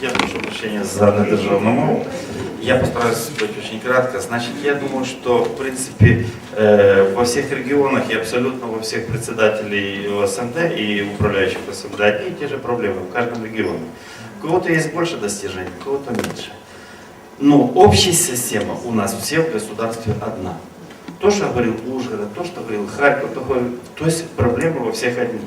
Я прошу прощения за недержавную. Я постараюсь быть очень кратко. Значит, я думаю, что, в принципе, э, во всех регионах и абсолютно во всех председателей СНД и управляющих СНД одни и те же проблемы в каждом регионе. У кого-то есть больше достижений, у кого-то меньше. Но общая система у нас все в государстве одна. То, что говорил Ужгород, то, что говорил Харьков, то, то есть проблемы во всех одни.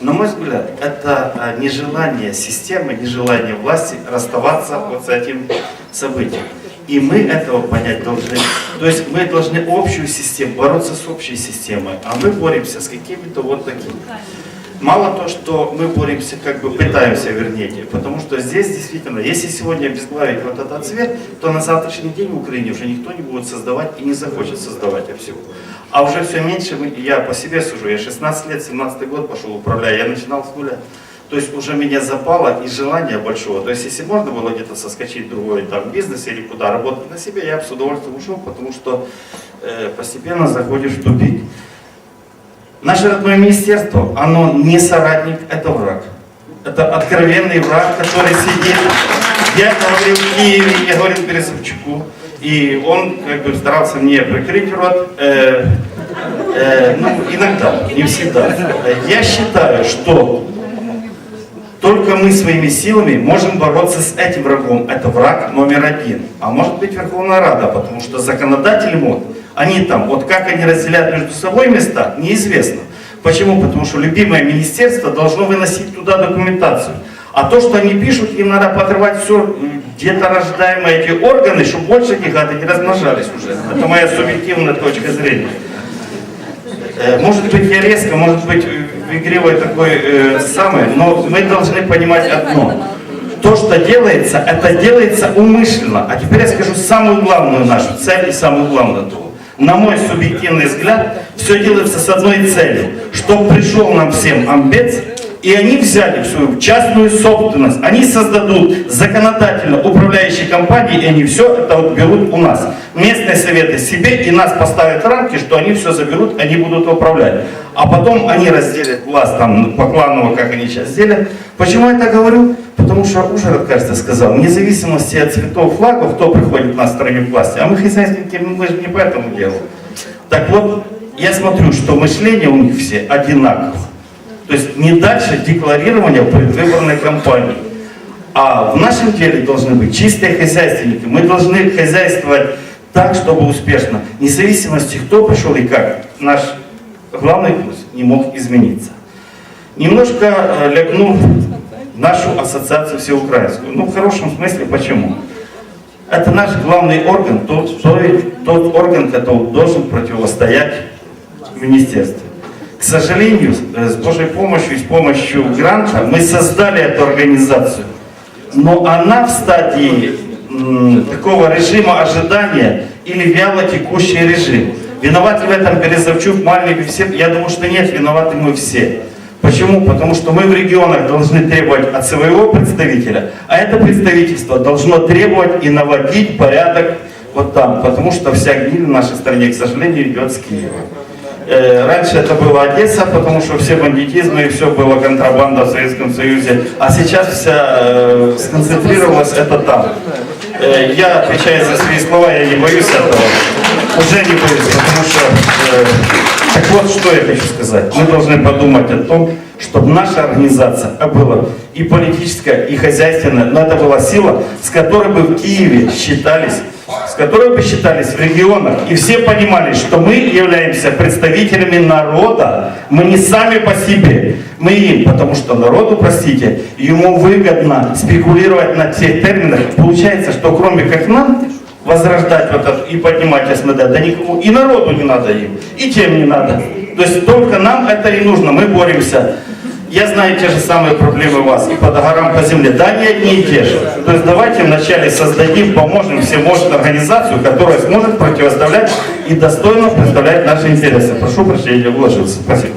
На мой взгляд, это а, нежелание системы, нежелание власти расставаться вот с этим событием. И мы этого понять должны. То есть мы должны общую систему, бороться с общей системой, а мы боремся с какими-то вот такими. Мало то, что мы боремся, как бы пытаемся, вернее, потому что здесь действительно, если сегодня обезглавить вот этот цвет, то на завтрашний день в Украине уже никто не будет создавать и не захочет создавать всего. А уже все меньше, я по себе сужу, я 16 лет, 17 год пошел управлять, я начинал с нуля. То есть уже меня запало и желание большого. То есть если можно было где-то соскочить в другой там, бизнес или куда работать на себе, я бы с удовольствием ушел, потому что э, постепенно заходишь в тупик. Наше родное министерство, оно не соратник, это враг. Это откровенный враг, который сидит. Я говорил в Киеве, я говорил Березовчуку, и он как бы старался мне прикрыть рот. Э, э, ну, иногда, не всегда. Я считаю, что только мы своими силами можем бороться с этим врагом. Это враг номер один. А может быть Верховная Рада, потому что законодатели МОД, они там, вот как они разделяют между собой места, неизвестно. Почему? Потому что любимое министерство должно выносить туда документацию. А то, что они пишут, им надо подрывать все где-то рождаемые эти органы, чтобы больше гады не размножались уже. Это моя субъективная точка зрения. Э, Может быть, я резко, может быть, игривой такой э, самой, но мы должны понимать одно. То, что делается, это делается умышленно. А теперь я скажу самую главную нашу цель и самую главную. На мой субъективный взгляд, все делается с одной целью. Чтобы пришел нам всем амбец, и они взяли в свою частную собственность. Они создадут законодательно управляющие компании, и они все это вот берут у нас. Местные советы себе и нас поставят рамки, что они все заберут, они будут управлять. А потом они разделят власть там по кланово, как они сейчас делят. Почему я это говорю? Потому что Ужгород, кажется, сказал, вне зависимости от цветов флагов, кто приходит на стороне власти, а мы хозяйственники, мы же не по этому делу. Так вот, я смотрю, что мышление у них все одинаково. То есть не дальше декларирования предвыборной кампании. А в нашем деле должны быть чистые хозяйственники. Мы должны хозяйствовать так, чтобы успешно. Вне зависимости, кто пришел и как, наш главный курс не мог измениться. Немножко э, лягну нашу ассоциацию всеукраинскую. Ну, в хорошем смысле, почему? Это наш главный орган, тот, тот орган, который должен противостоять министерству. К сожалению, с Божьей помощью и с помощью гранта мы создали эту организацию. Но она в стадии такого режима ожидания или вяло текущий режим. Виноваты в этом Березовчук, Мальник и все? Я думаю, что нет, виноваты мы все. Почему? Потому что мы в регионах должны требовать от своего представителя, а это представительство должно требовать и наводить порядок вот там, потому что вся гниль в нашей стране, к сожалению, идет с Киева. Э, Раньше это была Одесса, потому что все бандитизмы и все было контрабанда в Советском Союзе, а сейчас вся э, сконцентрировалась это там. Э, Я отвечаю за свои слова, я не боюсь этого. Уже не боюсь, потому что... Так вот, что я хочу сказать. Мы должны подумать о том, чтобы наша организация была и политическая, и хозяйственная, но это была сила, с которой бы в Киеве считались с которой бы считались в регионах, и все понимали, что мы являемся представителями народа, мы не сами по себе, мы им, потому что народу, простите, ему выгодно спекулировать на тех терминах. Получается, что кроме как нам возрождать вот это и поднимать СМД, да никому, и народу не надо им, и тем не надо. То есть только нам это и нужно, мы боремся. Я знаю те же самые проблемы у вас и по договорам по земле. Да, они одни и те же. То есть давайте вначале создадим, поможем может организацию, которая сможет противоставлять и достойно представлять наши интересы. Прошу прощения, вложился. Спасибо.